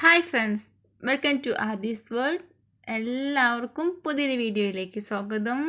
Hi friends welcome to Aadi's world എല്ലാവർക്കും പുതിയൊരു വീഡിയോയിലേക്ക് സ്വാഗതം.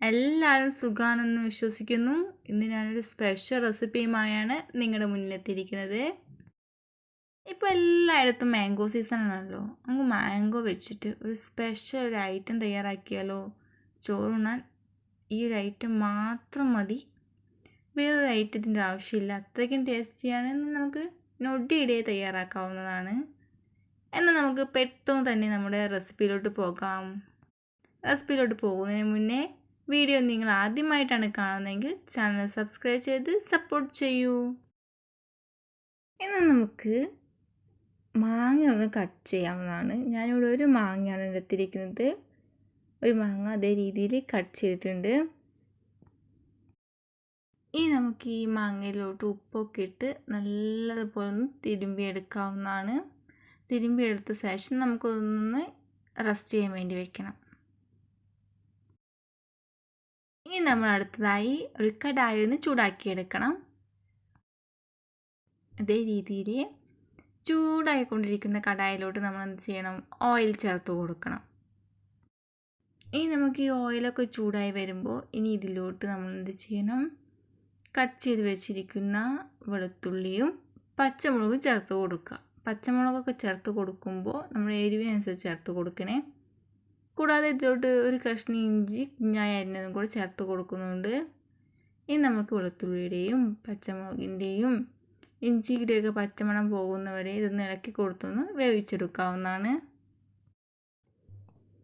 എല്ലാവരും സുഖമാണെന്ന് വിശ്വസിക്കുന്നു. ഇന്ന് ഞാനൊരു സ്പെഷ്യൽ റെസിപ്പിയുമായാണ് നിങ്ങളുടെ മുന്നിലെത്തിയിരിക്കുന്നത്. ഇപ്പോൾ എല്ലായിടത്തും മാംഗോ സീസൺ ആണല്ലോ. നമുക്ക് മാംഗോ വെച്ചിട്ട് ഒരു സ്പെഷ്യൽ ഒരു ഐറ്റം തയ്യാറാക്കിയാലോ? ചോറുണ്ണാൻ ഈ ഒരു ഐറ്റം മാത്രം മതി. വേറൊരു ഐറ്റത്തിന്റെ ആവശ്യമില്ല. അത്രയ്ക്കും ടേസ്റ്റിയാണ് നമുക്ക് നൊടിയിടെ തയ്യാറാക്കാവുന്നതാണ്. എന്നാൽ നമുക്ക് പെട്ടെന്ന് തന്നെ നമ്മുടെ റെസിപ്പിയിലോട്ട് പോകാം. റെസിപ്പിയിലോട്ട് പോകുന്നതിന് മുന്നേ വീഡിയോ നിങ്ങൾ ആദ്യമായിട്ടാണ് കാണുന്നതെങ്കിൽ ചാനൽ സബ്സ്ക്രൈബ് ചെയ്ത് സപ്പോർട്ട് ചെയ്യൂ. എന്നാൽ നമുക്ക് മാങ്ങ ഒന്ന് കട്ട് ചെയ്യാവുന്നതാണ്. ഞാനിവിടെ ഒരു മാങ്ങയാണ് എടുത്തിരിക്കുന്നത്. ഒരു മാങ്ങ അതേ രീതിയിൽ കട്ട് ചെയ്തിട്ടുണ്ട്. ഇനി നമുക്ക് ഈ മാങ്ങയിലോട്ട് ഉപ്പൊക്കെ ഇട്ട് നല്ലതുപോലെ ഒന്ന് തിരുമ്പിയെടുക്കാവുന്നതാണ്. തിരുമ്പിയെടുത്ത ശേഷം നമുക്കൊന്ന് റെസ്റ്റ് ചെയ്യാൻ വേണ്ടി വെക്കണം. ഇനി നമ്മൾ അടുത്തതായി ഒരു കടായി ഒന്ന് ചൂടാക്കിയെടുക്കണം. അതേ രീതിയിൽ ചൂടായിക്കൊണ്ടിരിക്കുന്ന കടായിലോട്ട് നമ്മൾ എന്ത് ചെയ്യണം? ഓയിൽ ചേർത്ത് കൊടുക്കണം. ഇനി നമുക്ക് ഈ ഓയിലൊക്കെ ചൂടായി വരുമ്പോൾ ഇനി ഇതിലോട്ട് നമ്മൾ എന്ത് ചെയ്യണം? കട്ട് ചെയ്ത് വെച്ചിരിക്കുന്ന വെളുത്തുള്ളിയും പച്ചമുളകും ചേർത്ത് കൊടുക്കുക. പച്ചമുളകൊക്കെ ചേർത്ത് കൊടുക്കുമ്പോൾ നമ്മൾ എരിവിനനുസരിച്ച് ചേർത്ത് കൊടുക്കണേ. കൂടാതെ ഇതിലോട്ട് ഒരു കഷ്ണം ഇഞ്ചി കുഞ്ഞായ അരിഞ്ഞതും കൂടെ ചേർത്ത് കൊടുക്കുന്നുണ്ട്. ഇനി നമുക്ക് വെളുത്തുള്ളിയുടെയും പച്ചമുളകിന്റെയും ഇഞ്ചിയുടെയൊക്കെ പച്ചമണം പോകുന്നവരെ ഇതൊന്ന് ഇളക്കി കൊടുത്തൊന്ന് വേവിച്ചെടുക്കാവുന്നതാണ്.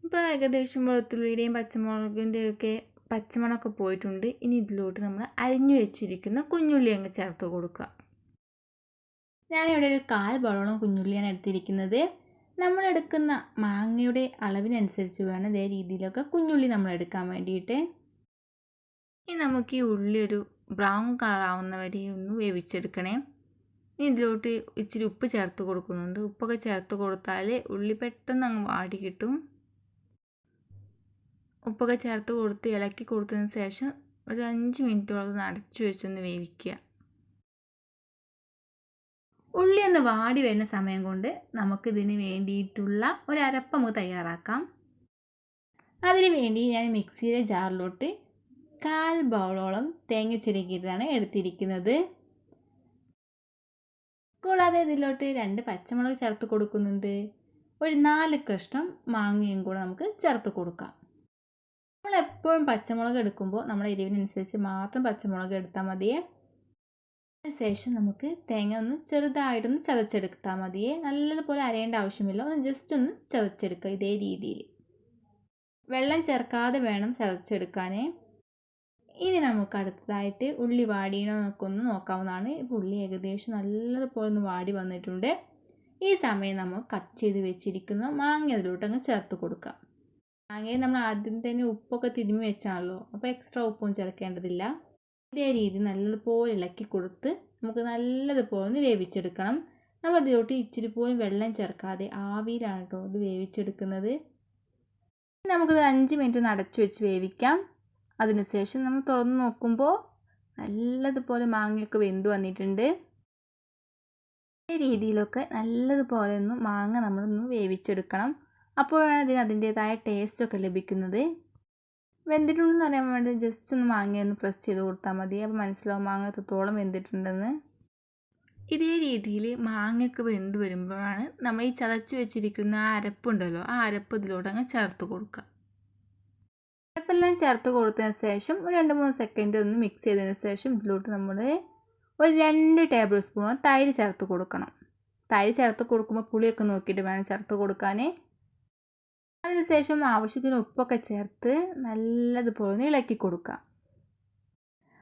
ഇപ്പോൾ ഏകദേശം വെളുത്തുള്ളിയുടെയും പച്ചമുളകിന്റെയൊക്കെ പച്ചമണമൊക്കെ പോയിട്ടുണ്ട്. ഇനി ഇതിലോട്ട് നമ്മൾ അരിഞ്ഞു വെച്ചിരിക്കുന്ന കുഞ്ഞുള്ളി അങ്ങ് ചേർത്ത് കൊടുക്കുക. ഞാനിവിടെ ഒരു കാൽ ബോളോളം കുഞ്ഞുള്ളിയാണ് എടുത്തിരിക്കുന്നത്. നമ്മൾ എടുക്കുന്ന മാങ്ങയുടെ അളവിനനുസരിച്ച് വേണം ഇതേ രീതിയിലൊക്കെ കുഞ്ഞുള്ളി നമ്മൾ എടുക്കാൻ വേണ്ടിയിട്ട്. ഇനി നമുക്ക് ഈ ഉള്ളി ഒരു ബ്രൗൺ കളറാവുന്ന വരെ ഒന്ന് വേവിച്ചെടുക്കണേ. ഇനി ഇതിലോട്ട് ഇച്ചിരി ഉപ്പ് ചേർത്ത് കൊടുക്കുന്നുണ്ട്. ഉപ്പൊക്കെ ചേർത്ത് കൊടുത്താൽ ഉള്ളി പെട്ടെന്ന് അങ്ങ് വാടി കിട്ടും. ഉപ്പൊക്കെ ചേർത്ത് കൊടുത്ത് ഇളക്കി കൊടുത്തതിന് ശേഷം ഒരു അഞ്ച് മിനിറ്റോളം അടച്ചു വെച്ചൊന്ന് വേവിക്കുക. ഉള്ളി ഒന്ന് വാടി വരുന്ന സമയം കൊണ്ട് നമുക്കിതിന് വേണ്ടിയിട്ടുള്ള ഒരു അരപ്പ് നമുക്ക് തയ്യാറാക്കാം. അതിന് വേണ്ടി ഞാൻ മിക്സിയിലെ ജാറിലോട്ട് കാൽ ബൗളോളം തേങ്ങ ചിരകിയിട്ടാണ് എടുത്തിരിക്കുന്നത്. കൂടാതെ ഇതിലോട്ട് രണ്ട് പച്ചമുളക് ചേർത്ത് കൊടുക്കുന്നുണ്ട്. ഒരു നാല് കഷ്ണം മാങ്ങയും കൂടെ നമുക്ക് ചേർത്ത് കൊടുക്കാം. നമ്മൾ എപ്പോഴും പച്ചമുളക് എടുക്കുമ്പോൾ നമ്മുടെ എരിവിനനുസരിച്ച് മാത്രം പച്ചമുളക് എടുത്താൽ മതിയേ. ശേഷം നമുക്ക് തേങ്ങ ഒന്ന് ചെറുതായിട്ടൊന്ന് ചതച്ചെടുത്താൽ മതിയേ നല്ലതുപോലെ അരയേണ്ട ആവശ്യമില്ല. ഒന്ന് ജസ്റ്റ് ഒന്ന് ചതച്ചെടുക്കുക ഇതേ രീതിയിൽ. വെള്ളം ചേർക്കാതെ വേണം ചതച്ചെടുക്കാനേ. ഇനി നമുക്ക് അടുത്തതായിട്ട് ഉള്ളി വാടിയണോ എന്നൊക്കെ ഒന്ന് നോക്കാവുന്നതാണ്. ഇപ്പോൾ ഉള്ളി ഏകദേശം നല്ലതുപോലെ ഒന്ന് വാടി വന്നിട്ടുണ്ട്. ഈ സമയം നമ്മൾ കട്ട് ചെയ്ത് വെച്ചിരിക്കുന്ന മാങ്ങ അതിലോട്ട് അങ്ങ് ചേർത്ത് കൊടുക്കാം മാങ്ങയെ നമ്മൾ ആദ്യം തന്നെ ഉപ്പൊക്കെ തിരുമ്മി വെച്ചാണല്ലോ. അപ്പോൾ എക്സ്ട്രാ ഉപ്പൊന്നും ചേർക്കേണ്ടതില്ല. ഇതേ രീതി നല്ലതുപോലെ ഇളക്കി കൊടുത്ത് നമുക്ക് നല്ലതുപോലെ ഒന്ന് വേവിച്ചെടുക്കണം. നമ്മൾ അതിലോട്ട് ഇച്ചിരി പോലും വെള്ളം ചേർക്കാതെ ആവിയിലാണ് കേട്ടോ ഇത് വേവിച്ചെടുക്കുന്നത്. നമുക്കിത് അഞ്ച് മിനിറ്റ് ഒന്ന് അടച്ചു വെച്ച് വേവിക്കാം. അതിനുശേഷം നമ്മൾ തുറന്ന് നോക്കുമ്പോൾ നല്ലതുപോലെ മാങ്ങയൊക്കെ വെന്ത് വന്നിട്ടുണ്ട്. ഈ രീതിയിലൊക്കെ നല്ലതുപോലെ ഒന്ന് മാങ്ങ നമ്മളൊന്ന് വേവിച്ചെടുക്കണം. അപ്പോഴാണ് ഇതിന് അതിന്റേതായ ടേസ്റ്റൊക്കെ ലഭിക്കുന്നത്. വെന്തിട്ടുണ്ടെന്ന് അറിയാൻ വേണ്ടി ജസ്റ്റ് ഒന്ന് മാങ്ങ ഒന്ന് പ്രസ് ചെയ്ത് കൊടുത്താൽ മതി. അപ്പോൾ മനസ്സിലാവും മാങ്ങ എത്രത്തോളം വെന്തിട്ടുണ്ടെന്ന്. ഇതേ രീതിയിൽ മാങ്ങയൊക്കെ വെന്ത് വരുമ്പോഴാണ് നമ്മൾ ഈ ചതച്ച് വെച്ചിരിക്കുന്ന ആ അരപ്പുണ്ടല്ലോ ആ അരപ്പ് ഇതിലോട്ട് അങ്ങ് ചേർത്ത് കൊടുക്കുക. അരപ്പെല്ലാം ചേർത്ത് കൊടുത്തതിന് ശേഷം ഒരു രണ്ട് മൂന്ന് സെക്കൻഡ് ഒന്ന് മിക്സ് ചെയ്തതിന് ശേഷം ഇതിലോട്ട് നമ്മൾ ഒരു രണ്ട് ടേബിൾ സ്പൂൺ തൈര് ചേർത്ത് കൊടുക്കണം. തൈര് ചേർത്ത് കൊടുക്കുമ്പോൾ പുളിയൊക്കെ നോക്കിയിട്ട് വേണം ചേർത്ത് കൊടുക്കാൻ. അതിനുശേഷം ആവശ്യത്തിന് ഉപ്പൊക്കെ ചേർത്ത് നല്ലതുപോലെ ഇളക്കി കൊടുക്കുക.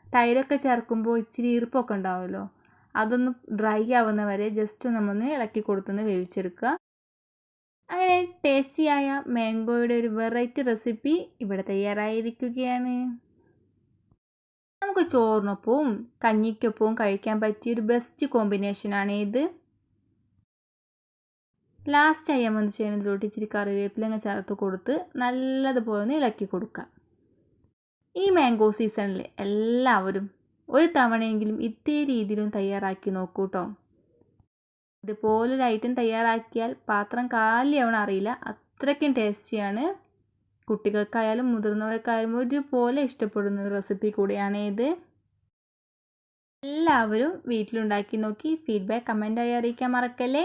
തൈരൊക്കെ ചേർക്കുമ്പോൾ ഇച്ചിരി ഈർപ്പൊക്കെ ഉണ്ടാവുമല്ലോ. അതൊന്ന് ഡ്രൈ ആവുന്ന വരെ ജസ്റ്റ് നമ്മളൊന്ന് ഇളക്കി കൊടുത്തൊന്ന് വേവിച്ചെടുക്കുക. അങ്ങനെ ടേസ്റ്റിയായ മാംഗോയുടെ ഒരു വെറൈറ്റി റെസിപ്പി ഇവിടെ തയ്യാറായിരിക്കുകയാണ്. നമുക്ക് ചോറിനൊപ്പവും കഞ്ഞിക്കൊപ്പവും കഴിക്കാൻ പറ്റിയ ഒരു ബെസ്റ്റ് കോമ്പിനേഷനാണ് ഇത്. ലാസ്റ്റ് ആയി നമ്മൾ ചെയ്യുന്നതിലോട്ട് ഇച്ചിരി കറിവേപ്പിലങ്ങ് ചേർത്ത് കൊടുത്ത് നല്ലതുപോലെ ഒന്ന് ഇളക്കി കൊടുക്കുക. ഈ മാംഗോ സീസണിൽ എല്ലാവരും ഒരു തവണയെങ്കിലും ഇതേ രീതിയിലും തയ്യാറാക്കി നോക്കൂ കേട്ടോ ഇതുപോലൊരു ഐറ്റം തയ്യാറാക്കിയാൽ പാത്രം കാലിയാവണം അറിയില്ല. അത്രയ്ക്കും ടേസ്റ്റിയാണ് കുട്ടികൾക്കായാലും മുതിർന്നവർക്കായാലും ഒരുപോലെ ഇഷ്ടപ്പെടുന്ന ഒരു റെസിപ്പി കൂടിയാണ് ഇത്. എല്ലാവരും വീട്ടിലുണ്ടാക്കി നോക്കി. ഫീഡ്ബാക്ക് കമന്റായി അറിയിക്കാൻ മറക്കല്ലേ?